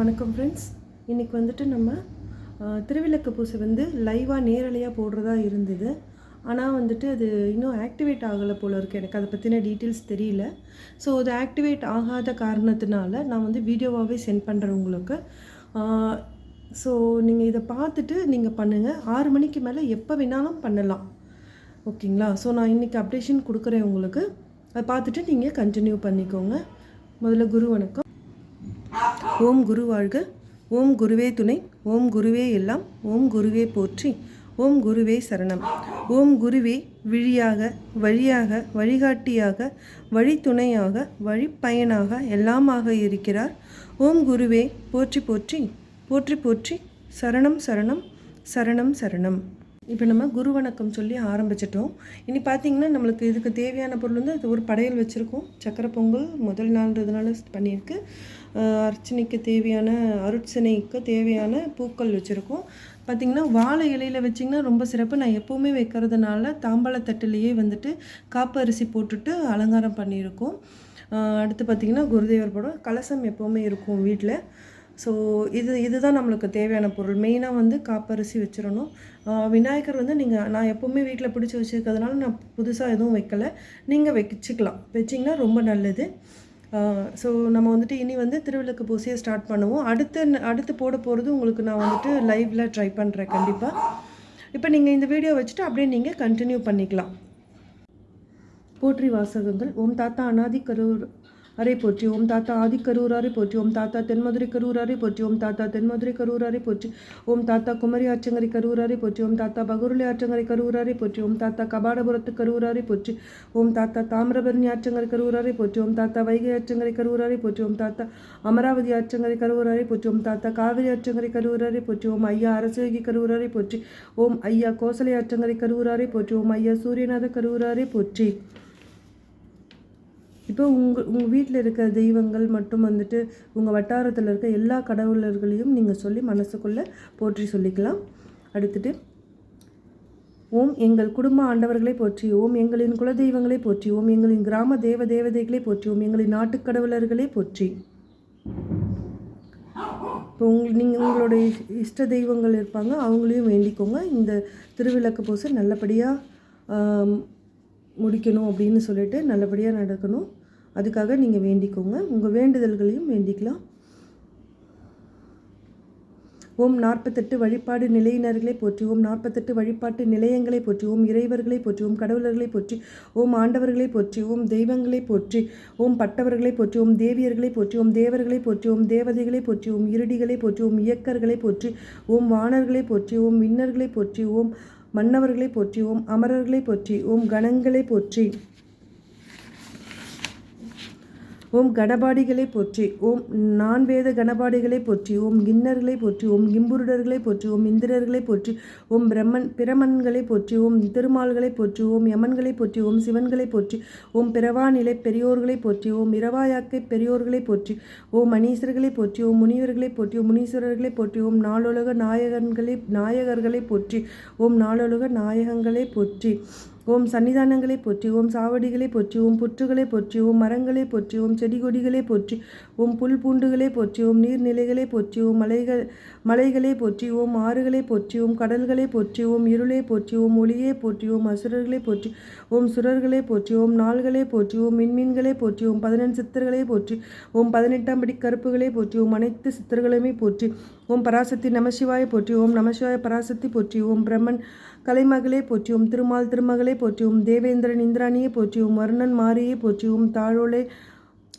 வணக்கம் ஃப்ரெண்ட்ஸ் இன்றைக்கி வந்துட்டு நம்ம திருவிளக்கு பூசை வந்து லைவாக நேரலையாக போடுறதா இருந்தது. ஆனால் வந்துட்டு அது இன்னும் ஆக்டிவேட் ஆகலை போல் இருக்குது எனக்கு அதை பற்றின டீட்டெயில்ஸ் தெரியல. ஸோ அது ஆக்டிவேட் ஆகாத காரணத்தினால நான் வந்து வீடியோவாகவே சென்ட் பண்ணுறேன் உங்களுக்கு. ஸோ நீங்கள் இதை பார்த்துட்டு நீங்கள் பண்ணுங்கள் ஆறு மணிக்கு மேலே எப்போ வேணாலும் பண்ணலாம். ஓகேங்களா? ஸோ நான் இன்றைக்கி அப்டேஷன் கொடுக்குறேன் உங்களுக்கு. அதை பார்த்துட்டு நீங்கள் கண்டினியூ பண்ணிக்கோங்க. முதல்ல குரு வணக்கம். ஓம் குரு வாழ்க ஓம் குருவே துணை ஓம் குருவே எல்லாம் ஓம் குருவே போற்றி ஓம் குருவே சரணம். ஓம் குருவே விழியாக வழியாக வழிகாட்டியாக வழித்துணையாக வழிப்பயனாக எல்லாமாக இருக்கிறார். ஓம் குருவே போற்றி போற்றி போற்றி போற்றி சரணம் சரணம் சரணம் சரணம். இப்போ நம்ம குரு வணக்கம் சொல்லி ஆரம்பிச்சிட்டோம். இனி பார்த்தீங்கன்னா நம்மளுக்கு இதுக்கு தேவையான பொருள் வந்து அது ஒரு படையல் வச்சுருக்கோம். சக்கரை பொங்கல் முதல் நாள்ன்றதுனால பண்ணியிருக்கு. அர்ச்சனைக்கு தேவையான அருட்சனைக்கு தேவையான பூக்கள் வச்சுருக்கோம். பார்த்திங்கன்னா வாழை இலையில் வச்சிங்கன்னா ரொம்ப சிறப்பு. நான் எப்போவுமே வைக்கிறதுனால தாம்பாளத்தட்டுலேயே வந்துட்டு காப்பு அரிசி போட்டுட்டு அலங்காரம் பண்ணியிருக்கோம். அடுத்து பார்த்திங்கன்னா குருதேவர் படம். கலசம் எப்போவுமே இருக்கும் வீட்டில் ஸோ இது இதுதான் நம்மளுக்கு தேவையான பொருள். மெயினாக வந்து காப்பரிசி வச்சிடணும். விநாயகர் வந்து நீங்கள் நான் எப்போவுமே வீட்டில் பிடிச்சி வச்சுருக்கிறதுனால நான் புதுசாக எதுவும் வைக்கல. நீங்கள் வச்சுக்கலாம். வச்சிங்கன்னா ரொம்ப நல்லது. ஸோ நம்ம வந்துட்டு இனி வந்து திருவிளக்கு பூசியை ஸ்டார்ட் பண்ணுவோம். அடுத்து அடுத்து போட போகிறது உங்களுக்கு நான் வந்துட்டு லைவில் ட்ரை பண்ணுறேன் கண்டிப்பாக இப்போ நீங்கள் இந்த வீடியோ வச்சுட்டு அப்படியே நீங்கள் கண்டினியூ பண்ணிக்கலாம். போற்றி வாசகங்கள். ஓம் தாத்தா அனாதி கரூர் அரை போற்றி ஓம் தாத்தா ஆதிக்கரூர் அரை போற்றி ஓம் தாத்தா தென்மதுரை கரூர் அரை போற்றி ஓம் தாத்தா தென்மதுரை கரூர் அரை போற்றி ஓம் தாத்தா குமரி ஆற்றங்கரை கரூர் அரை போற்றி ஓம் தாத்தா பகுருளி ஆற்றங்கரை கரூர் அரை போற்றி ஓம் தாத்தா கபாடபுரத்து கரூர் அரை போற்றி ஓம் தாத்தா தாமிரபரணி ஆற்றங்கரை கரூர் அரை போற்றி ஓம் தாத்தா வைகை ஆற்றங்கரை கரூர் அரை போற்றி ஓம் தாத்தா அமராவதி ஆற்றங்கரை கரூர் அரை போற்றி ஓம் தாத்தா காவிரி ஆற்றங்கரை கரூர் அரை போற்றி ஓம் ஐயா அரசுகி கரூராரை போற்றி ஓம் ஐயா கோசலை ஆற்றங்கரை கரூராரை போற்றி ஓம் ஐயா சூரியநாத கரூராரை போற்றி இப்போ உங்கள் உங்கள் வீட்டில் இருக்கிற தெய்வங்கள் மட்டும் வந்துட்டு உங்கள் வட்டாரத்தில் இருக்க எல்லா கடவுளர்களையும் நீங்கள் சொல்லி மனசுக்குள்ளே போற்றி சொல்லிக்கலாம். அடுத்துட்டு ஓம் எங்கள் குடும்ப ஆண்டவர்களை போற்றி ஓம் எங்களின் குலதெய்வங்களை போற்றி ஓம் எங்களின் கிராம தேவ தேவதைகளை போற்றி ஓம் எங்களின் நாட்டுக் கடவுளர்களை போற்றி. இப்போ உங்கள் நீங்கள் உங்களோட இஷ்- இஷ்ட தெய்வங்கள் இருப்பாங்க அவங்களையும் வேண்டிக்கோங்க. இந்த திருவிளக்கு பூசை நல்லபடியாக முடிக்கணும் அப்படின்னு சொல்லிட்டு நல்லபடியாக நடக்கணும். அதுக்காக நீங்கள் வேண்டிக்கோங்க உங்கள் வேண்டுதல்களையும் வேண்டிக்கலாம் ஓம் நாற்பத்தெட்டு வழிபாடு நிலையினர்களை போற்றி ஓம் நாற்பத்தெட்டு வழிபாட்டு நிலையங்களை போற்றி ஓம் இறைவர்களை போற்றி ஓம் கடவுளர்களை போற்றி ஓம் ஆண்டவர்களை போற்றி ஓம் தெய்வங்களை போற்றி ஓம் பட்டவர்களை போற்றி ஓம் தேவியர்களை போற்றி ஓம் தேவர்களை போற்றி ஓம் தேவதைகளை போற்றி ஓம் இருடிகளை போற்றி ஓம் இயக்கர்களை போற்றி ஓம் வானர்களை போற்றி ஓம் விண்ணர்களை போற்றி ஓம் மன்னவர்களை போற்றி ஓம் அமரர்களை போற்றி ஓம் கணங்களை போற்றி ஓம் கணபாடிகளை போற்றி ஓம் நான்வேத கணபாடிகளை போற்றி ஓம் கிண்ணர்களை போற்றி ஓம் கிம்புருடர்களை போற்றி ஓம் இந்திரர்களை போற்றி ஓம் பிரம்மன் பிரமன்களை போற்றி ஓம் திருமால்களை போற்றி ஓம் யமன்களை போற்றி ஓம் சிவன்களை போற்றி ஓம் பிறவாநிலை பெரியோர்களை போற்றி ஓம் இரவாயாக்கை பெரியோர்களை போற்றி ஓம் மணீஸ்வரர்களை போற்றி ஓம் முனிவர்களை போற்றி ஓம் முனீஸ்வரர்களை போற்றி ஓம் நாளுலக நாயகன்களை நாயகர்களை போற்றி ஓம் நாளுலக நாயகங்களை போற்றி ஓம் சன்னிதானங்களை போற்றி ஓம் சாவடிகளை போற்றி ஓம் புற்றுகளை போற்றி ஓம் மரங்களை போற்றி ஓம் செடி கொடிகளை போற்றி ஓம் புல் பூண்டுகளை போற்றி ஓம் நீர்நிலைகளை போற்றி ஓம் மலைகள் மலைகளை போற்றி ஓம் ஆறுகளை போற்றி ஓம் கடல்களை போற்றி ஓம் இருளை போற்றி ஓம் ஒளியை போற்றி ஓம் அசுரர்களை போற்றி ஓம் சுரர்களை போற்றி ஓம் நாள்களை போற்றி ஓம் மின்மீன்களை போற்றி ஓம் பதினெண் சித்தர்களை போற்றி ஓம் பதினெட்டாம் படி கருப்புகளை போற்றி ஓம் அனைத்து சித்தர்களையுமே போற்றி ஓம் பராசக்தி நமசிவாய போற்றி ஓம் நமசிவாய பராசக்தி போற்றி ஓம் பிரம்மன் கலைமகளே போற்றியும் திருமால் திருமகளே போற்றியும் தேவேந்திரன் இந்திராணியை போற்றியும் வருணன் மாரியை போற்றியும் தாழோலை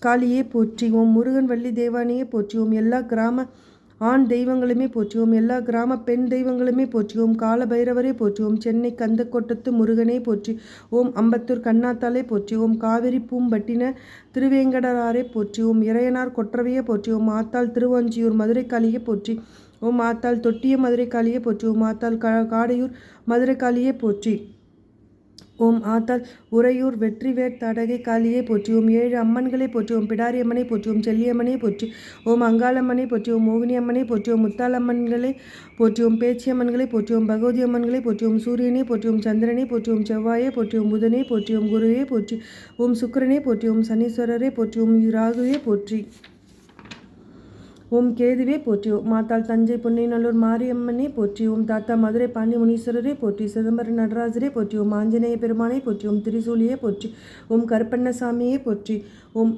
காளியே போற்றி ஓம் முருகன் வள்ளி தேவானியே போற்றியும் எல்லா கிராம ஆண் தெய்வங்களுமே போற்றியும் எல்லா கிராம பெண் தெய்வங்களுமே போற்றியும் காலபைரவரை கால பைரவரே போற்றி சென்னை கந்தக்கோட்டத்து முருகனை போற்றி ஓம் அம்பத்தூர் கண்ணாத்தாலே போற்றி காவிரி பூம்பட்டின திருவேங்கடராரே போற்றி இறையனார் கொற்றவையை போற்றி ஆத்தாள் திருவாஞ்சியூர் மதுரை காளியை போற்றி ஓம் ஆத்தாள் தொட்டிய மதுரை காளியே போற்றி ஓம் ஆத்தாள் கா காடையூர் மதுரை காளியே போற்றி ஓம் ஆத்தாள் உறையூர் வெற்றிவேட் தடகை காளியை போற்றி ஓம் ஏழு அம்மன்களை போற்றி ஓம் பிடாரி அம்மனை போற்றி ஓம் செல்லியம்மனை போற்றி ஓம் அங்காளம்மனை போற்றி ஓம் மோகினி அம்மனை போற்றி ஓம் முத்தாளம்மன்களை போற்றி ஓம் பேச்சியம்மன்களை போற்றி ஓம் பகவதி அம்மன்களை போற்றி ஓம் சூரியனை போற்றி ஓம் சந்திரனை போற்றி ஓம் செவ்வாயை போற்றி ஓம் புதனை போற்றி ஓம் குருவே போற்றி ஓம் சுக்கிரனை போற்றி ஓம் சனீஸ்வரரை போற்றி ஓம் ராகுவே போற்றி ஓம் கேதுவே போற்றி ஓம் மாத்தாள் தஞ்சை பொன்னைநல்லூர் மாரியம்மனே போற்றி. ஓம் தாத்தா மதுரை பாண்டி முனீஸ்வரரே போற்றி. சிதம்பர நடராஜரே போற்றி. ஓம் ஆஞ்சநேய பெருமானை போற்றி. ஓம் திரிசூலியே போற்றி. ஓம் கருப்பண்ணசாமியே போற்றி. ஓம்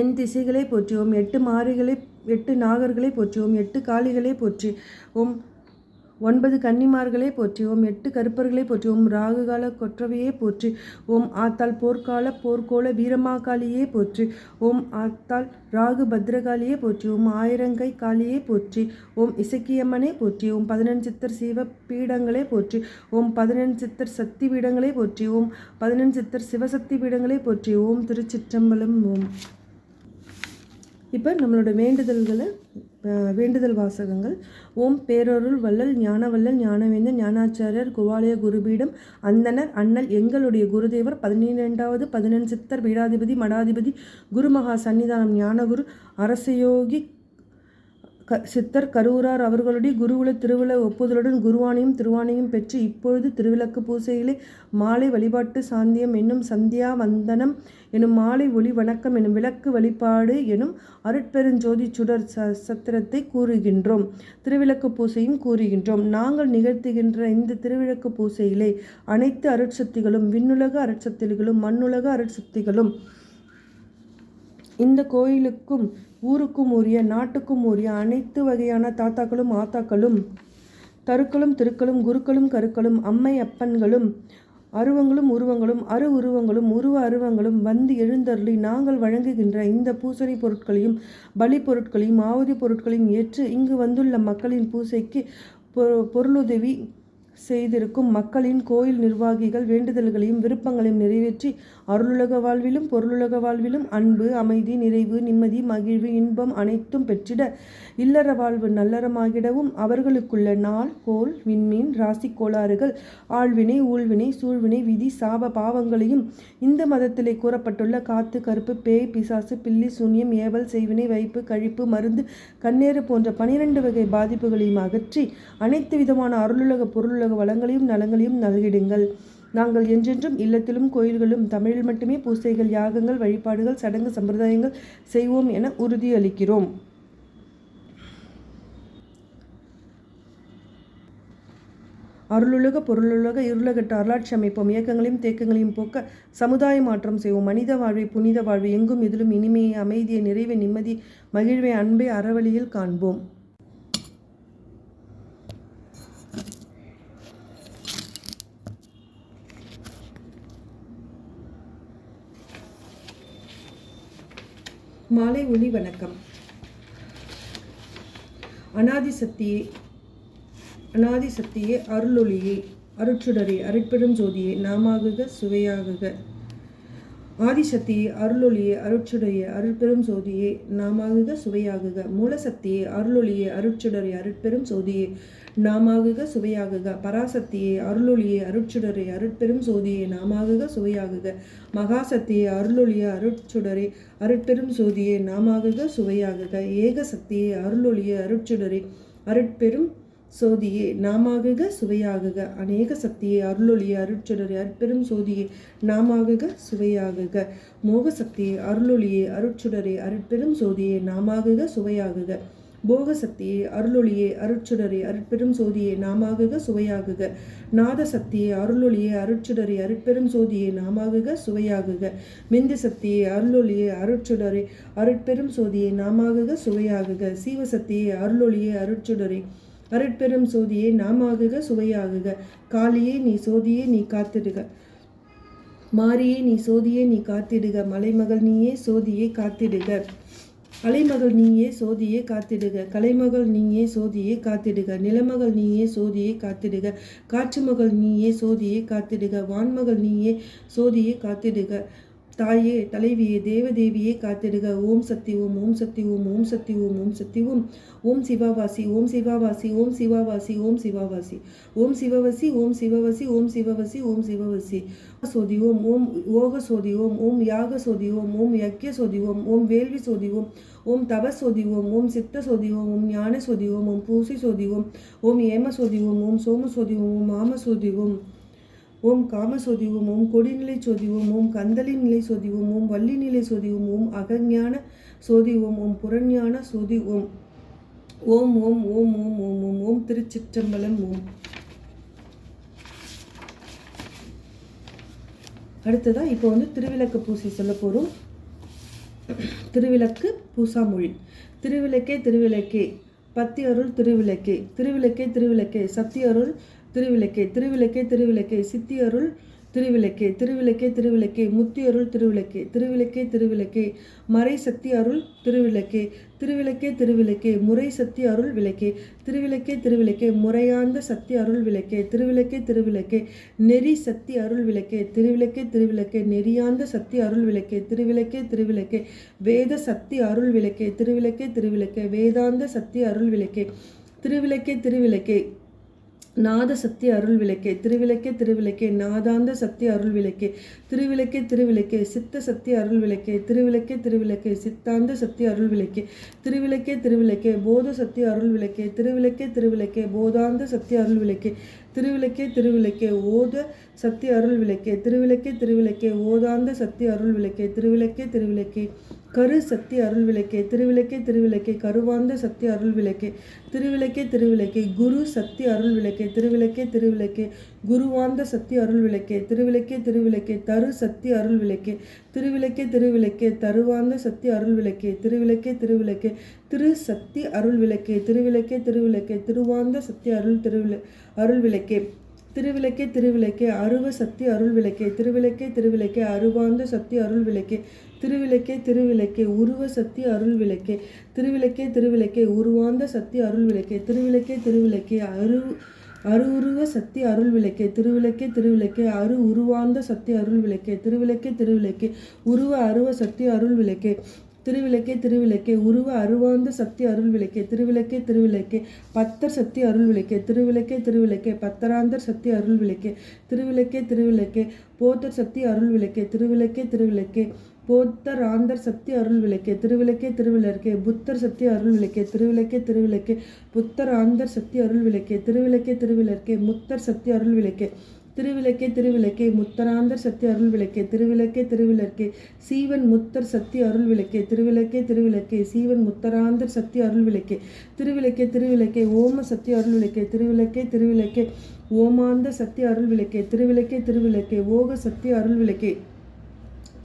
என் திசைகளை போற்றி. ஓம் எட்டு மாறிகளை எட்டு நாகர்களை போற்றி. ஓம் எட்டு காளிகளை போற்றி. ஓம் ஒன்பது கன்னிமார்களே போற்றி ஓம் எட்டு கருப்பர்களே போற்றி ஓம் ராகுகால கொற்றவையே போற்றி ஓம் ஆத்தாள் போர்க்கால போர்க்கோல வீரமாகாளியே போற்றி ஓம் ஆத்தாள் ராகு பத்ரகாளியே போற்றி ஓம் ஆயிரங்கை காளியே போற்றி ஓம் இசக்கியம்மனே போற்றி ஓம் பதினஞ்சித்தர் சிவ பீடங்களே போற்றி ஓம் பதினெண் சித்தர் சக்தி பீடங்களே போற்றி ஓம் பதினஞ்சித்தர் சிவசக்தி பீடங்களே போற்றி ஓம் திருச்சிற்றம்பலம் ஓம். இப்போ நம்மளோட வேண்டுதல்களை வேண்டுதல் வாசகங்கள். ஓம் பேரருள் வள்ளல் ஞானவல்லல் ஞானவேந்தன் ஞானாச்சாரியர் குவாலய குருபீடம் அந்தனர் அண்ணல் எங்களுடைய குருதேவர் பதினிரெண்டாவது பதினெண் சித்தர் பீடாதிபதி மடாதிபதி குருமகா சன்னிதானம் ஞானகுரு அரசயோகி க சித்தர் கரூரார் அவர்களுடைய குருவுல திருவிழா ஒப்புதலுடன் குருவானையும் திருவானையும் பெற்று இப்பொழுது திருவிளக்கு பூசையிலே மாலை வழிபாட்டு சாந்தியம் என்னும் சந்தியா வந்தனம் எனும் மாலை ஒளி வணக்கம் எனும் விளக்கு வழிபாடு எனும் அருட்பெருஞ்சோதி சுடர் ச சத்திரத்தை கூறுகின்றோம். திருவிளக்கு பூசையும் கூறுகின்றோம். நாங்கள் நிகழ்த்துகின்ற இந்த திருவிளக்கு பூசையிலே அனைத்து அருட்சக்திகளும் விண்ணுலக அருட்சக்திகளும் மண்ணுலக அருட்சக்திகளும் இந்த கோயிலுக்கும் ஊருக்கும் உரிய நாட்டுக்கும் உரிய அனைத்து வகையான தாத்தாக்களும் ஆத்தாக்களும் தருக்களும் திருக்களும் குருக்களும் கருக்களும் அம்மை அப்பன்களும் அருவங்களும் உருவங்களும் அரு உருவங்களும் உருவ அருவங்களும் வந்து எழுந்தருளி நாங்கள் வழங்குகின்ற இந்த பூசணி பொருட்களையும் பலி பொருட்களையும் ஆவதி பொருட்களையும் ஏற்று இங்கு வந்துள்ள மக்களின் பூசைக்கு பொருளுதவி செய்திருக்கும் மக்களின் கோயில் நிர்வாகிகள் வேண்டுதல்களையும் விருப்பங்களையும் நிறைவேற்றி அருளுலக வாழ்விலும் பொருளுலக வாழ்விலும் அன்பு அமைதி நிறைவு நிம்மதி மகிழ்வு இன்பம் அனைத்தும் பெற்றிட இல்லற வாழ்வு நல்லறமாகிடவும். அவர்களுக்குள்ள நாள் கோல் விண்மீன் ராசி கோளாறுகள் ஆழ்வினை ஊழ்வினை சூழ்வினை விதி சாப பாவங்களையும் இந்த மதத்திலே கூறப்பட்டுள்ள காத்து கருப்பு பேய் பிசாசு பில்லி சூன்யம் ஏவல் செய்வினை வைப்பு கழிப்பு மருந்து கண்ணேறு போன்ற பனிரெண்டு வகை பாதிப்புகளையும் அகற்றி அனைத்து விதமான அருளுலக பொருளுலக வளங்களையும் நலங்களையும் நல்கிடுங்கள். நாங்கள் என்றென்றும் இல்லத்திலும் கோயில்களும் தமிழில் மட்டுமே பூசைகள் யாகங்கள் வழிபாடுகள் சடங்கு சம்பிரதாயங்கள் செய்வோம் என உறுதியளிக்கிறோம். அருளுலக பொருளுலக இருளகட்டு அருளாட்சி அமைப்போம். இயக்கங்களையும் தேக்கங்களையும் போக்க சமுதாய மாற்றம் செய்வோம். மனித வாழ்வை புனித வாழ்வை எங்கும் இதிலும் இனிமையை அமைதியை நிறைவை நிம்மதி மகிழ்வை அன்பை அறவழியில் காண்போம். மாலை ஒளி வணக்கம். அனாதி சக்தியே அனாதி சக்தியே அருளொளியே அருட்சுடரே அருட்பெரும் ஜோதியே நாமாகுக சுவையாகுக. ஆதிசக்தி அருளொளியே அருட்சுடைய அருட்பெரும் சோதியே நாமாகுக சுவையாகுக. மூலசக்தியே அருளொளியே அருட்சுடரே அருட்பெரும் சோதியே நாமாகுக சுவையாகுக. பராசக்தியே அருளொளியே அருட்சுடரே அருட்பெரும் சோதியே நாமாகுக சுவையாகுக. மகாசக்தியே அருளொளியே அருட்சுடரே அருட்பெரும் சோதியே நாமாகுக சுவையாகுக. ஏகசக்தியே அருளொளியே அருட்சுடரே அருட்பெரும் சோதியே நாமாகுக சுவையாகுக. அநேக சக்தியே அருளொளியே அருட்சுடரே அற்பெரும் சோதியே நாமாகுக சுவையாகுக. மோக சக்தியே அருளொளியே அருட்சுடரே அருட்பெரும் சோதியே நாமாகுக சுவையாகுக. போகசக்தியே அருளொளியே அருட்சுடரே அருட்பெரும் சோதியே நாமாகுக சுவையாகுக. நாத சக்தியே அருளொளியே அருட்சுடரே அருட்பெரும் சோதியே நாமாகுக சுவையாகுக. மிந்து சக்தியே அருளொளியே அருட்சுடரே அருட்பெரும் சோதியே நாமாகுக சுவையாகுக. சீவசக்தியே அருளொளியே அருட்சுடரே அருட்பெரும் சோதியே நாமாகுக சுவையாகுக. காளியே நீ சோதியே நீ காத்திடுக. மாரியே நீ சோதியே நீ காத்திடுக. மலைமகள் நீயே சோதியே காத்திடுக. அலைமகள் நீயே சோதியே காத்திடுக. கலைமகள் நீயே சோதியே காத்திடுக. நிலமகள் நீயே சோதியே காத்திடுக. காற்று மகள் நீயே சோதியே காத்திடுக. வான்மகள் நீயே சோதியே காத்திடுக. தாயே தலைவியே தேவதேவியே காத்திடுக ஓம் சக்தி ஓம் ஓம் சக்தி ஓம் ஓம் சக்தி ஓம் ஓம் சக்தி ஓம் ஓம் சிவாவாசி ஓம் சிவாவாசி ஓம் சிவாவாசி ஓம் சிவாவாசி ஓம் சிவவசி ஓம் சிவவசி ஓம் சிவவசி ஓம் சிவவசி சோதி ஓம் ஓம் ஓக சோதி ஓம் ஓம் யாக சோதி ஓம் ஓம் யக்கிய சோதி ஓம் ஓம் வேள்வி சோதி ஓம் ஓம் தவ சோதி ஓம் ஓம் சித்த சோதி ஓம் ஓம் ஞான சோதி ஓம் ஓம் பூசி சோதி ஓம் ஓம் ஏம சோதி ஓம் ஓம் சோம சோதி ஓம் ஓம் மாம சோதி ஓம் ஓம் காமசோதிவும் ஓம் கொடிநிலை சோதிவோம் ஓம் கந்தளி நிலை சோதிவோம் ஓம் வள்ளி நிலை சோதிவோம் ஓம் அகஞான சோதி ஓம் புறஞான சோதி ஓம் ஓம் ஓம் ஓம் ஓம் ஓம் ஓம் ஓம் திருச்சிற்றம்பலம் ஓம். அடுத்ததான் இப்போ வந்து திருவிளக்கு பூசி சொல்ல போகிறோம் திருவிளக்கு பூசாமொழி. திருவிளக்கே திருவிளக்கே பத்தி அருள் திருவிளக்கே திருவிளக்கே திருவிளக்கே சக்தி அருள் திருவிளக்கே திருவிளக்கே திருவிளக்கே சித்தியருள் திருவிளக்கே திருவிளக்கே திருவிளக்கே முத்தியருள் திருவிளக்கே திருவிளக்கே திருவிளக்கே மறை சக்தி அருள் திருவிளக்கே திருவிளக்கே திருவிளக்கே முறை சக்தி அருள் விளக்கே திருவிளக்கே திருவிளக்கே முறையாந்த சக்தி அருள் விளக்கே திருவிளக்கே திருவிளக்கே நெறி சக்தி அருள் விளக்கே திருவிளக்கே திருவிளக்கே நெறியாந்த சக்தி அருள் விளக்கே திருவிளக்கே திருவிளக்கே வேத சக்தி அருள் விளக்கே திருவிளக்கே திருவிளக்கே வேதாந்த சக்தி அருள் விளக்கே திருவிளக்கே திருவிளக்கே நாத சக்தி அருள் விளக்கே திருவிளக்கே திருவிளக்கே நாதாந்த சக்தி அருள் விளக்கே திருவிளக்கே திருவிளக்கே சித்த சக்தி அருள் விளக்கே திருவிளக்கே திருவிளக்கே சித்தாந்த சக்தி அருள் விளக்கே திருவிளக்கே திருவிளக்கே போத சக்தி அருள் விளக்கே திருவிளக்கே திருவிளக்கே போதாந்த சக்தி அருள் விளக்கே திருவிளக்கே திருவிளக்கே ஓத சக்தி அருள் விளக்கே திருவிளக்கே திருவிளக்கே ஓதாந்த சக்தி அருள் விளக்கே திருவிளக்கே திருவிளக்கே கரு சக்தி அருள் விளக்கே திருவிளக்கே திருவிளக்கே கருவாந்த சக்தி அருள் விளக்கே திருவிளக்கே திருவிளக்கே குரு சக்தி அருள் விளக்கே திருவிளக்கே திருவிளக்கே குருவாந்த சக்தி அருள் விளக்கே திருவிளக்கே திருவிளக்கே தரு சக்தி அருள் விளக்கே திருவிளக்கே திருவிளக்கே தருவாந்த சக்தி அருள் விளக்கே திருவிளக்கே திருவிளக்கே திரு சக்தி அருள் விளக்கே திருவிளக்கே திருவிளக்கே திருவாந்த சக்தி அருள் திருவிள அருள் விளக்கே திருவிளக்கே திருவிளக்கே அருவ சக்தி அருள் விளக்கே திருவிளக்கே திருவிளக்கே அருவாந்த சக்தி அருள் விளக்கே திருவிளக்கே திருவிளக்கே உருவ சக்தி அருள் விளக்கே திருவிளக்கே திருவிளக்கே உருவாந்த சக்தி அருள் விளக்கே திருவிளக்கே திருவிளக்கே அரு அரு உருவ சக்தி அருள் விளக்கே திருவிளக்கே திருவிளக்கே அரு உருவாந்த சக்தி அருள் விளக்கே திருவிளக்கே திருவிளக்கே உருவ அருவ சக்தி அருள் விளக்கே திருவிளக்கே திருவிளக்கே உருவ அருவாந்த சக்தி அருள் விளக்கே திருவிளக்கே திருவிளக்கே பத்தர் சக்தி அருள் விளக்கே திருவிளக்கே திருவிளக்கே பத்தராந்தர் சக்தி அருள் விளக்கே திருவிளக்கே திருவிளக்கே போத்தர் சக்தி அருள் விளக்கே திருவிளக்கே திருவிளக்கே போத்தர் ஆந்தர் சக்தி அருள் விளக்கே திருவிளக்கே திருவிளக்கே புத்தர் சக்தி அருள் விளக்கே திருவிளக்கே திருவிளக்கே புத்தர் ஆந்தர் சக்தி அருள் விளக்கே திருவிளக்கே திருவிளக்கே முத்தர் சக்தி அருள் விளக்கே திருவிளக்கே திருவிளக்கே முத்தராந்தர் சக்தி அருள் விளக்கே திருவிளக்கே திருவிளக்கே சீவன் முத்தர் சக்தி அருள் விளக்கே திருவிளக்கே திருவிளக்கே சீவன் முத்தராந்தர் சக்தி அருள் விளக்கே திருவிளக்கே திருவிளக்கே ஓம சக்தி அருள் விளக்கே திருவிளக்கே திருவிளக்கே ஓமாந்த சக்தி அருள் விளக்கே திருவிளக்கே திருவிளக்கே ஓக சக்தி அருள் விளக்கே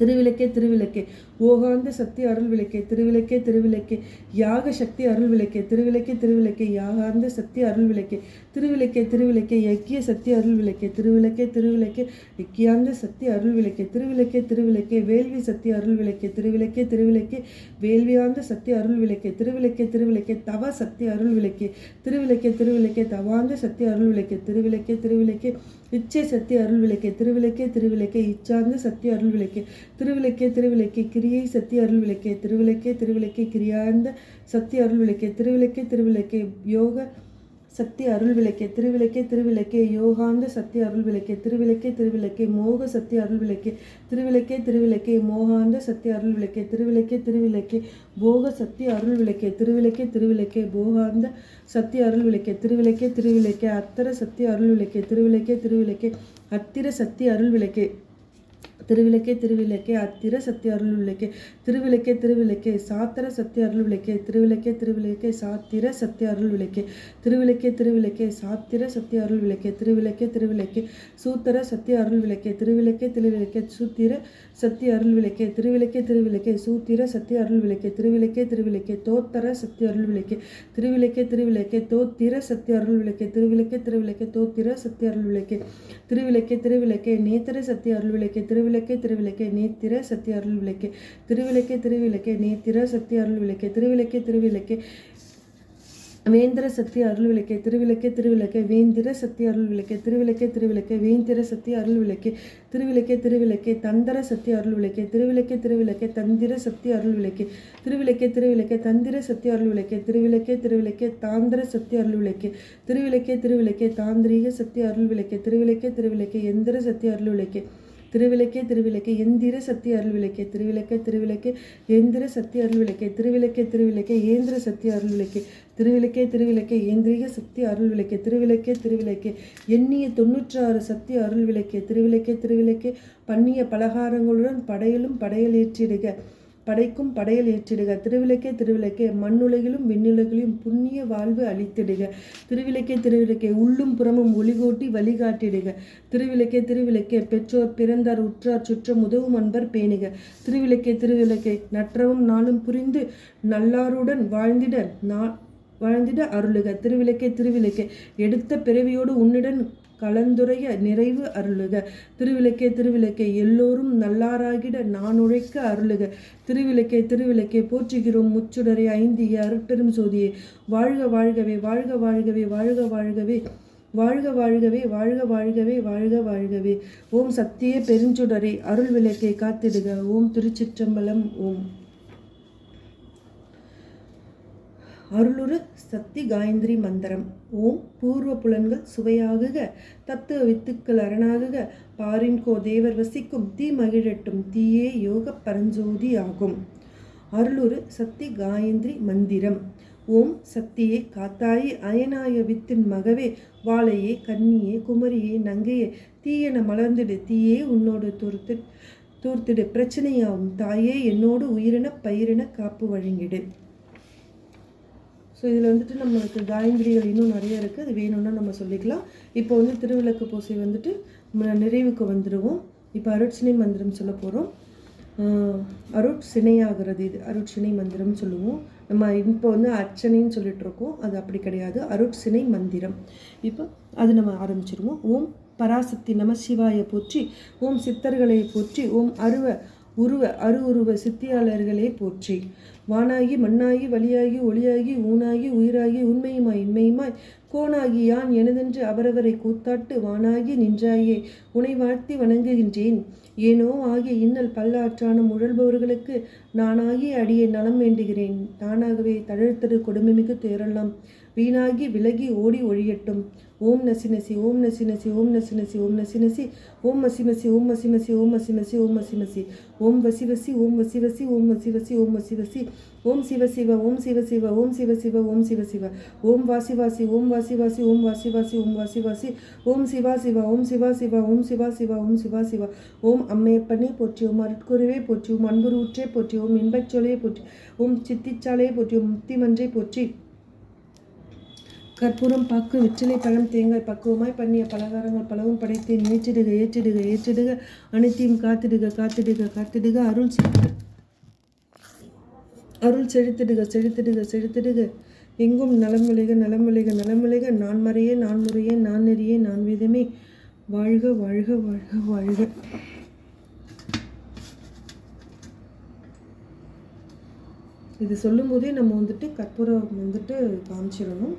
திருவிளக்கே திருவிளக்கே. ஓகாந்த சக்தி அருள் விளக்கே திருவிளக்கே திருவிளக்கே யாக சக்தி அருள் விளக்கே திருவிளக்கே திருவிளக்கே யாகாந்த சக்தி அருள் விளக்கே திருவிளக்கே திருவிளக்கே யக்கிய சக்தி அருள் விளக்கே திருவிளக்கே திருவிளக்கே யக்கியாந்த சக்தி அருள் விளக்கே திருவிளக்கே திருவிளக்கே வேள்வி சக்தி அருள் விளக்கே திருவிளக்கே திருவிளக்கே வேள்வியாந்த சக்தி அருள் விளக்கே திருவிளக்கே திருவிளக்கே தவ சக்தி அருள் விளக்கே திருவிளக்கே திருவிளக்கே தவாந்த சக்தி அருள் விளக்கே திருவிளக்கே திருவிளக்கே இச்சை சக்தி அருள் விளக்கே திருவிளக்கே திருவிளக்கே இச்சாந்த சக்தி அருள் விளக்கே திருவிளக்கே திருவிளக்கே கிரியை சக்தி அருள் விளக்கே திருவிளக்கே திருவிளக்கே கிரியாந்த சக்தி அருள் விளக்கே திருவிளக்கே திருவிளக்கே யோக சக்தி அருள் விளக்கே திருவிளக்கே திருவிளக்கே யோகாந்த சக்தி அருள் விளக்கே திருவிளக்கே திருவிளக்கே மோக சக்தி அருள் விளக்கே திருவிளக்கே திருவிளக்கே மோகாந்த சக்தி அருள் விளக்கே திருவிளக்கே திருவிளக்கே போக சக்தி அருள் விளக்கே திருவிளக்கே திருவிளக்கே போகாந்த சக்தி அருள் விளக்கே திருவிளக்கே திருவிளக்கே அத்தர சக்தி அருள் விளக்கே திருவிளக்கே திருவிளக்கே அத்திர சக்தி அருள் விளக்கே திருவிளக்கே திருவிளக்கே அத்திர சத்திய அருள் விளக்கே திருவிளக்கே திருவிளக்கே சாத்திர சத்திய அருள் விளக்கே திருவிளக்கே திருவிளக்கே சாத்திர சத்திய அருள் விளக்கே திருவிளக்கே திருவிளக்கே சாத்திர சத்திய அருள் விளக்கே திருவிளக்கே திருவிளக்கே சூத்திர சத்திய அருள் விளக்கே திருவிளக்கே திருவிளக்கே சூத்திர சத்திய அருள் விளக்கே திருவிளக்கே திருவிளக்கே சூத்திர சத்திய அருள் விளக்கே திருவிளக்கே திருவிளக்கே தோத்தர சத்திய அருள் விளக்கே திருவிளக்கே திருவிளக்கே தோத்திர சத்திய அருள் விளக்கே திருவிளக்கே திருவிளக்கே தோத்திர சத்திய அருள் விளக்கே திருவிளக்கே திருவிளக்கே நேத்திர சத்திய அருள் விளக்கே திருவிளக்கே திருவிளக்கே நேத்திர சத்திய அருள் விளக்கே திருவிளக்கே திருவிளக்கே நேத்திர சத்திய அருள் விளக்கே திருவிளக்கே திருவிளக்கே வேந்திர சக்தி அருள் விளக்கே திருவிளக்கே திருவிளக்கே வேந்திர சக்தி அருள் விளக்கே திருவிளக்கே திருவிளக்கே வேந்திர சக்தி அருள் விளக்கே திருவிளக்கே திருவிளக்கே தந்திர சக்தி அருள் விளக்கே திருவிளக்கே திருவிளக்கே தந்திர சக்தி அருள் விளக்கே திருவிளக்கே திருவிளக்கே தந்திர சக்தி அருள் விளக்கே திருவிளக்கே திருவிளக்கே தாந்திர சக்தி அருள் விளக்கே திருவிளக்கே திருவிளக்கே தாந்திரீக சக்தி அருள் விளக்கே திருவிளக்கே திருவிளக்கே எந்திர சக்தி அருள் விளக்கே திருவிளக்கே திருவிளக்கே எந்திர சக்தி அருள் விளக்கே திருவிளக்கே திருவிளக்கே எந்திர சக்தி அருள் விளக்கே திருவிளக்கே திருவிளக்கே ஏந்திர சக்தி அருள் விளக்கே திருவிளக்கே திருவிளக்கே ஏந்திரிய சக்தி அருள் விளக்கே திருவிளக்கே திருவிளக்கே எண்ணிய தொண்ணூற்றாறு சக்தி அருள் விளக்கே திருவிளக்கே திருவிளக்கே பண்ணிய பலகாரங்களுடன் படையலும் படையலேற்றிடுக படைக்கும் படையல் ஏற்றிடுக திருவிளக்கே திருவிளக்கே மண்ணுலகிலும் விண்ணுலகிலும் புண்ணிய வாழ்வு அளித்திடுக திருவிளக்கே திருவிளக்கே உள்ளும் புறமும் ஒளிகோட்டி வழிகாட்டிடுக திருவிளக்கே திருவிளக்கே பெற்றோர் பிறந்தார் உற்றார் சுற்றம் உதவும் அன்பர் பேணுக திருவிளக்கே திருவிளக்கே நற்றவும் நாளும் புரிந்து நல்லாருடன் வாழ்ந்திட நா வாழ்ந்திட அருளுக. திருவிளக்கே திருவிளக்கே. எடுத்த பிறவியோடு உன்னுடன் கலந்துரைய நிறைவு அருளுக. திருவிளக்கே திருவிளக்கே. எல்லோரும் நல்லாராகிட நான் உழைக்க அருளுக. திருவிளக்கே திருவிளக்கே. போற்றுகிறோம் முச்சுடரை ஐந்திய அருட்பெரும் சோதியே. வாழ்க வாழ்கவே வாழ்க வாழ்கவே வாழ்க வாழ்கவே. வாழ்க வாழ்கவே வாழ்க வாழ்கவே வாழ்க வாழ்கவே. ஓம் சத்திய பெருஞ்சுடரை. அருள் விளக்கை காத்திடுக. ஓம் திருச்சிற்றம்பலம். ஓம். அருளுரு சக்தி காயத்ரி மந்திரம். ஓம் பூர்வ புலன்கள் சுவையாகுக தத்துவ வித்துக்கள் அரணாகுக பாரின்கோ தேவர் வசிக்கும் தீ மகிழட்டும் தீயே யோக பரஞ்சோதி ஆகும். அருளுரு சக்தி காயத்ரி மந்திரம். ஓம் சக்தியே காத்தாயி அயனாய வித்தின் மகவே வாழையே கன்னியே குமரியே நங்கையே தீயென மலர்ந்திடு தீயே உன்னோடு தூர்த்து தூர்த்திடு. பிரச்சனையாகும் தாயே என்னோடு உயிரின பயிரின காப்பு வழங்கிடு. ஸோ இதில் வந்துட்டு நம்மளுக்கு காயந்திரிகள் இன்னும் நிறைய இருக்குது அது வேணும்னா நம்ம சொல்லிக்கலாம். இப்போ வந்து திருவிளக்கு பூசை வந்துட்டு நிறைவுக்கு வந்துடுவோம் இப்போ அருட்சினை மந்திரம் சொல்ல போகிறோம் அருட்சினையாகிறது இது. அருட்சினை மந்திரம் சொல்லுவோம். நம்ம இப்போ வந்து அர்ச்சனைன்னு சொல்லிட்டு இருக்கோம். அது அப்படி கிடையாது. அருட்சினை மந்திரம். இப்போ அது நம்ம ஆரம்பிச்சிருவோம். ஓம் பராசக்தி நம சிவாய போற்றி. ஓம் சித்தர்களை போற்றி. ஓம் அருவ உருவ அரு உருவ சித்தியாளர்களே போற்றி. வானாகி மண்ணாகி வழியாகி ஒளியாகி ஊனாகி உயிராகி உண்மையுமாய் இன்மையுமாய் கோணாகி யான் எனதென்று அவரவரை கூத்தாட்டு வானாகி நின்றாயே உனை வாழ்த்தி வணங்குகின்றேன். ஏனோ ஆகிய இன்னல் பல்லாற்றான முழல்பவர்களுக்கு நானாகி அடியை நலம் வேண்டுகிறேன். தானாகவே தழழ்த்தரு கொடுமைமிகு தேரலாம் வீணாகி விலகி ஓடி ஒழியட்டும். ஓம் நசி நசி ஓம் நசி நசி ஓம் நசி நசி ஓம் நசி நசி ஓம் மசி மசி ஓம் மசி மசி ஓம் மசி மசி ஓம் மசி மசி. ஓம் வசி வசி ஓம் வசி வசி ஓம் வசி வசி ஓம் வசி வசி. ஓம் சிவ சிவ ஓம் சிவ சிவ ஓம் சிவ சிவ ஓம் சிவ சிவ. ஓம் வாசி வாசி ஓம் வாசி வாசி ஓம் வாசி வாசி ஓம் வாசி வாசி. ஓம் சிவா சிவா ஓம் சிவா சிவா ஓம் சிவா சிவா ஓம் சிவா சிவா. ஓம் அம்மையப்பனே போற்றி ஓம் அருட்குருவே போற்றி ஓம் அன்புருற்றே போற்றி ஓம் போற்றி ஓம் சித்திச்சாலையே போற்றி ஓம் முக்திமன்றை போற்றி. கற்பூரம் பாக்கு வெற்றிலை பழம் தேங்காய் பக்குவமாய் பண்ணிய பலகாரங்கள் பலவும் படைத்தேன். ஏற்றிடுக ஏற்றிடுக ஏற்றிடுக அனைத்தையும் காத்திடுக காத்திடுக காத்திடுக. அருள் அருள் செழித்திடுக செழித்திடுக செழித்திடுக எங்கும் நலம் விளைக நலம் விளைக நலம் விளைக. நான் மறையே நான் முறையே நான் நெறியே நான் விதமே. வாழ்க வாழ்க வாழ்க வாழ்க. இது சொல்லும்போதே நம்ம வந்துட்டு கற்பூரம் வந்துட்டு காமிச்சிடணும்.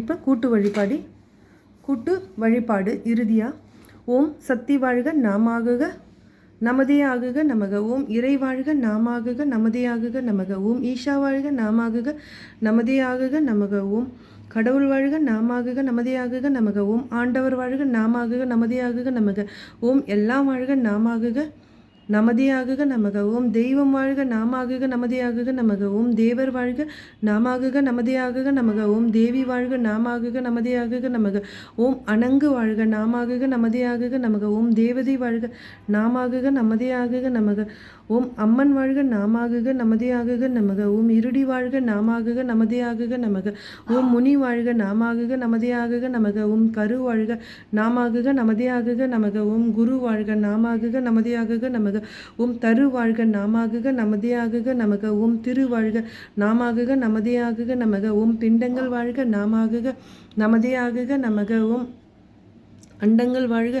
இப்போ கூட்டு வழிபாடு. கூட்டு வழிபாடு இறுதியாக ஓம் சக்தி வாழ்க நாமாகுக நமதே ஆகுக நமக. ஓம் இறை வாழ்க நாமாகுக நமதே ஆகுக நமக. ஓம் ஈஷா வாழ்க நாமாகுக நமதே ஆகுக நமக. ஓம் கடவுள் வாழ்க நாமாகுக நமதே ஆகுக நமக. ஓம் ஆண்டவர் வாழ்க நாமாகுக நமதே ஆகுக நமக. ஓம் எல்லாம் வாழ்க நாமாகுக நமதே ஆகுக நமக ஓம் தெய்வம் வாழ்க நாமாகுக நமதே ஆகுக நமக ஓம் தேவர் வாழ்க நாமாகுக நமதே ஆகுக நமக ஓம் தேவி வாழ்க நாமாகுக நமதே ஆகுக நமக ஓம் அணங்கு வாழ்க நாமாகுக நமதே ஆகுக நமக ஓம் தேவதை வாழ்க நாமாகுக நமதியாகுக ஆகுக நமக ஓம் அம்மன் வாழ்க நாமாகுக நமதே ஆகுக நமக ஓம் இருடி வாழ்க நாமாகுக நமதே ஆகுக நமக ஓம் முனி வாழ்க நாமாகுக நமதே ஆகுக நமக ஓம் கரு வாழ்க நாமாகுக நமதே ஆகுக நமக ஓம் குரு வாழ்க நாமாகுக நமதே ஆகுக நமக ஓம் தரு வாழ்க நாமாகுக நமதே ஆகுக நமக ஓம் திரு வாழ்க நாமாகுக நமதே ஆகுக நமக ஓம் பிண்டங்கள் வாழ்க நாமாகுக நமதே ஆகுக நமக ஓம் அண்டங்கள் வாழ்க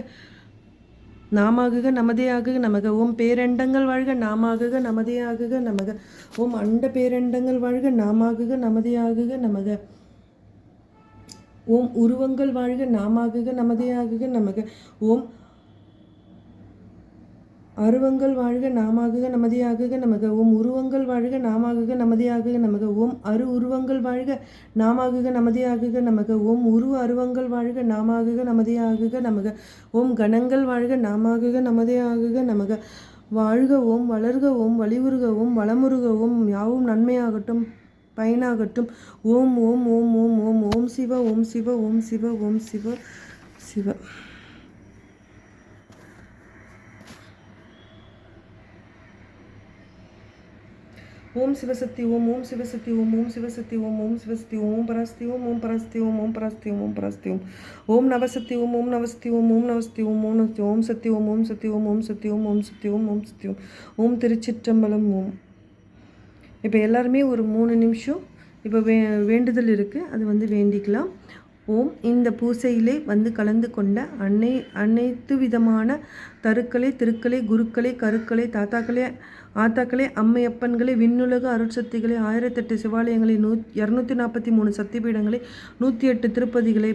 நாமாகுக நமதே ஆகுக நமக ஓம் பேரண்டங்கள் வாழ்க நாமாகுக நமதே ஆகுக நமக ஓம் அண்ட பேரண்டங்கள் வாழ்க நாமாகுக நமதே ஆகுக நமக ஓம் உருவங்கள் வாழ்க நாமாகுக நமதே ஆகுக நமக ஓம் அருவங்கள் வாழ்க நாமாகுக நமதியாகுக நமக ஓம் உருவங்கள் வாழ்க நாமாகுக நமதியாகுக நமக ஓம் அரு உருவங்கள் வாழ்க நாமாகுக நமதியாகுக நமக ஓம் உருவ அருவங்கள் வாழ்க நாமாகுக நமதியாகுக நமக ஓம் கணங்கள் வாழ்க நாமாகுக நமதியாகுக நமக வாழ்க ஓம் வளர்க ஓம் வலிவுருக ஓம் வளமுருக ஓம் யாவும் நன்மையாகட்டும் பயனாகட்டும். ஓம் ஓம் ஓம் ஓம் ஓம் ஓம். சிவ ஓம் சிவ ஓம் சிவ ஓம் சிவ சிவ. ஓம் சிவசக்தி ஓம் ஓம் சிவசக்தி ஓம் ஓம் சிவசக்தி ஓம் ஓம் சிவசக்தி ஓம் ஓம் ஓம் ஓம் பராசக்தி ஓம் ஓம் பராசக்தி ஓம் ஓம் பராஸ்தி ஓம் ஓம் நவசக்தி ஓம் ஓம் நவசக்தி ஓம் ஓம் நவசக்தி ஓம் ஓம் நவசக்தி ஓம் சக்தி ஓம் ஓம் சக்தி ஓம் ஓம் சக்தி ஓம் ஓம் சக்தி ஓம் ஓம் சக்தி ஓம் ஓம் திருச்சிற்றம்பலம் ஓம் இப்போ எல்லாருமே ஒரு மூணு நிமிஷம் இப்போ வே வேண்டுதல் இருக்குது அது வந்து வேண்டிக்கலாம் ஓம் இந்த பூசையிலே வந்து கலந்து கொண்ட அன்னை அனைத்து விதமான தருக்களை திருக்களை குருக்களை கருக்களை தாத்தாக்களே ஆத்தாக்களே அம்மையப்பன்களே விண்ணுலக அருட்சக்திகளை ஆயிரத்தெட்டு சிவாலயங்களை நூ இரநூத்தி நாற்பத்தி மூணு சக்திபீடங்களை நூற்றி எட்டு திருப்பதிகளை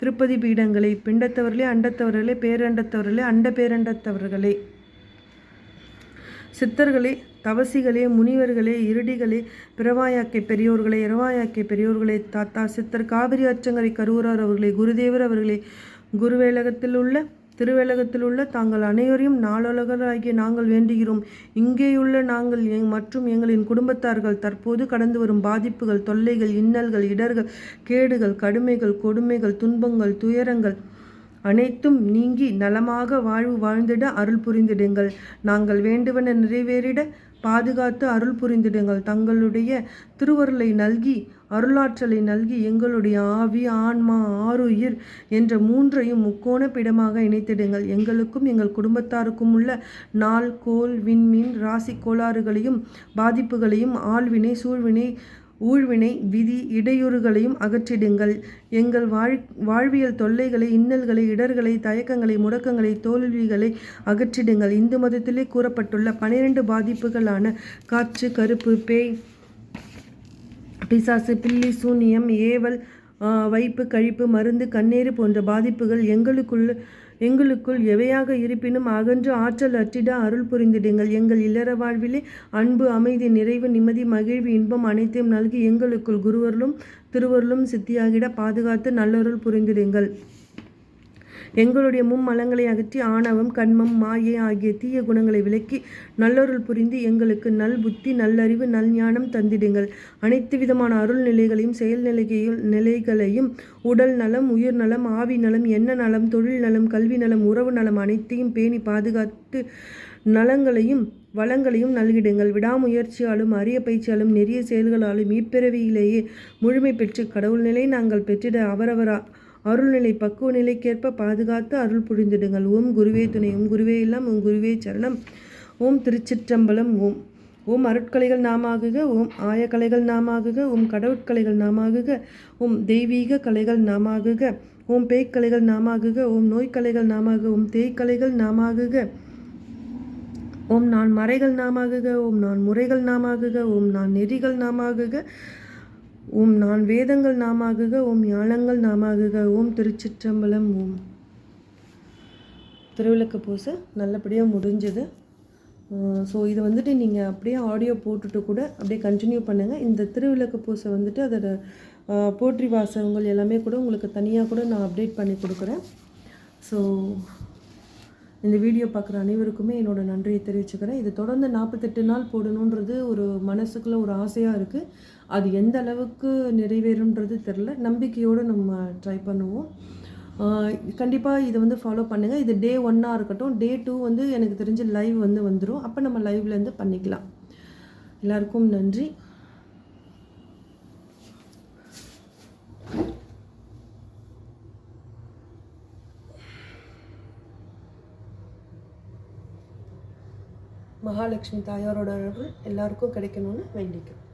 திருப்பதி பீடங்களை பிண்டத்தவர்களே அண்டத்தவர்களே பேரண்டத்தவர்களே அண்ட பேரண்டத்தவர்களே சித்தர்களே தவசிகளே முனிவர்களே இருடிகளே பிறவாயாக்கை பெரியோர்களே இரவாயாக்கை பெரியோர்களே தாத்தா சித்தர் காவிரி அச்சங்கரை கருவூரார் அவர்களே குருதேவர் அவர்களே குருவேலகத்தில் உள்ள திருவேலகத்தில் உள்ள தாங்கள் அனைவரையும் நாளொலகராகிய நாங்கள் வேண்டுகிறோம். இங்கேயுள்ள நாங்கள் மற்றும் எங்களின் குடும்பத்தார்கள் தற்போது கடந்து வரும் பாதிப்புகள் தொல்லைகள் இன்னல்கள் இடர்கள் கேடுகள் கடுமைகள் கொடுமைகள் துன்பங்கள் துயரங்கள் அனைத்தும் நீங்கி நலமாக வாழ்வு வாழ்ந்திட அருள் புரிந்திடுங்கள். நாங்கள் வேண்டுவன நிறைவேறிட பாதுகாத்து அருள் புரிந்திடுங்கள். தங்களுடைய திருவருளை நல்கி அருளாற்றலை நல்கி எங்களுடைய ஆவி ஆன்மா ஆறுயிர் என்ற மூன்றையும் முக்கோண பிடமாக இணைத்திடுங்கள். எங்களுக்கும் எங்கள் குடும்பத்தாருக்கும் உள்ள நாள் கோல் விண்மீன் ராசி கோளாறுகளையும் பாதிப்புகளையும் ஆழ்வினை சூழ்வினை ஊழ்வினை விதி இடையூறுகளையும் அகற்றிடுங்கள். எங்கள் வாழ் வாழ்வியல் தொல்லைகளை இன்னல்களை இடர்களை தயக்கங்களை முடக்கங்களை தோல்விகளை அகற்றிடுங்கள். இந்து மதத்திலே கூறப்பட்டுள்ள பனிரெண்டு பாதிப்புகளான காற்று கருப்பு பேய் பிசாசு பில்லி சூனியம் ஏவல் வைப்பு கழிப்பு மருந்து கண்ணீர் போன்ற பாதிப்புகள் எங்களுக்குள்ள எங்களுக்குள் எவையாக இருப்பினும் அகன்று ஆற்றல் அற்றிட அருள் புரிந்திடுங்கள். எங்கள் இல்லற வாழ்விலே அன்பு அமைதி நிறைவு நிம்மதி மகிழ்வு இன்பம் அனைத்தையும் நல்கி எங்களுக்குள் குருவர்களும் திருவருளும் சித்தியாகிட பாதுகாத்து நல்லருள் புரிந்திடுங்கள். எங்களுடைய மும்மலங்களை அகற்றி ஆணவம் கண்மம் மாயை ஆகிய தீய குணங்களை விலக்கி நல்லொருள் புரிந்து எங்களுக்கு நல் புத்தி நல்லறிவு நல் ஞானம் தந்திடுங்கள். அனைத்து விதமான அருள் நிலைகளையும் செயல் நிலைகையும் நிலைகளையும் உடல் நலம் உயிர் நலம் ஆவி நலம் எண்ண நலம் தொழில் நலம் கல்வி நலம் உறவு நலம் அனைத்தையும் பேணி பாதுகாத்து நலங்களையும் வளங்களையும் நல்கிடுங்கள். விடாமுயற்சியாலும் அரிய பயிற்சியாலும் நெறிய செயல்களாலும் இப்பிறவியிலேயே முழுமை பெற்று கடவுள் நிலை நாங்கள் பெற்றிட அவரவரா அருள்நிலை பக்குவ நிலைக்கேற்ப பாதுகாத்து அருள் புரிந்திடுங்கள். ஓம் குருவே துணை ஓம் குருவே எல்லாம் ஓம் குருவே சரணம். ஓம் திருச்சிற்றம்பலம் ஓம். ஓம் அருட்கலைகள் நாமாகுக ஓம் ஆயக்கலைகள் நாமாகுக ஓம் கடவுட்கலைகள் நாமாகுக ஓம் தெய்வீக கலைகள் நாமாகுக ஓம் பேய்க்கலைகள் நாமாகுக ஓம் நோய்க்கலைகள் நாமாக ஓம் தேய்க்கலைகள் நாமாகுக ஓம் நான் மறைகள் நாமாகுக ஓம் நான் முறைகள் நாமாகுக ஓம் நான் நெறிகள் நாமாகுக ஓம் நான் வேதங்கள் நாமாகுக ஓம் ஞானங்கள் நாமாகுக ஓம் திருச்சிற்றம்பலம் ஓம். திருவிளக்கு பூசை நல்லபடியாக முடிஞ்சது. ஸோ இதை வந்துட்டு நீங்கள் அப்படியே ஆடியோ போட்டுட்டு கூட அப்படியே கண்டினியூ பண்ணுங்கள் இந்த திருவிளக்கு பூசை வந்துட்டு அதோட போற்றி வாசகங்கள் எல்லாமே கூட உங்களுக்கு தனியாக கூட நான் அப்டேட் பண்ணி கொடுக்குறேன். ஸோ இந்த வீடியோ பார்க்குற அனைவருக்குமே என்னோடய நன்றியை தெரிவிச்சுக்கிறேன். இது தொடர்ந்து நாற்பத்தெட்டு நாள் போடணுன்றது ஒரு மனசுக்குள்ளே ஒரு ஆசையாக இருக்குது அது எந்த அளவுக்கு நிறைவேறுன்றது தெரில நம்பிக்கையோடு நம்ம ட்ரை பண்ணுவோம். கண்டிப்பாக இதை வந்து ஃபாலோ பண்ணுங்கள் இது டே ஒன்னாக இருக்கட்டும். டே டூ வந்து எனக்கு தெரிஞ்சு லைவ் வந்து வந்துடும் அப்போ நம்ம லைவ்லேருந்து பண்ணிக்கலாம். எல்லாருக்கும் நன்றி. மகாலட்சுமி தாயாரோட அருள் எல்லாருக்கும் கிடைக்கணும்னு வேண்டிக்கிறோம்.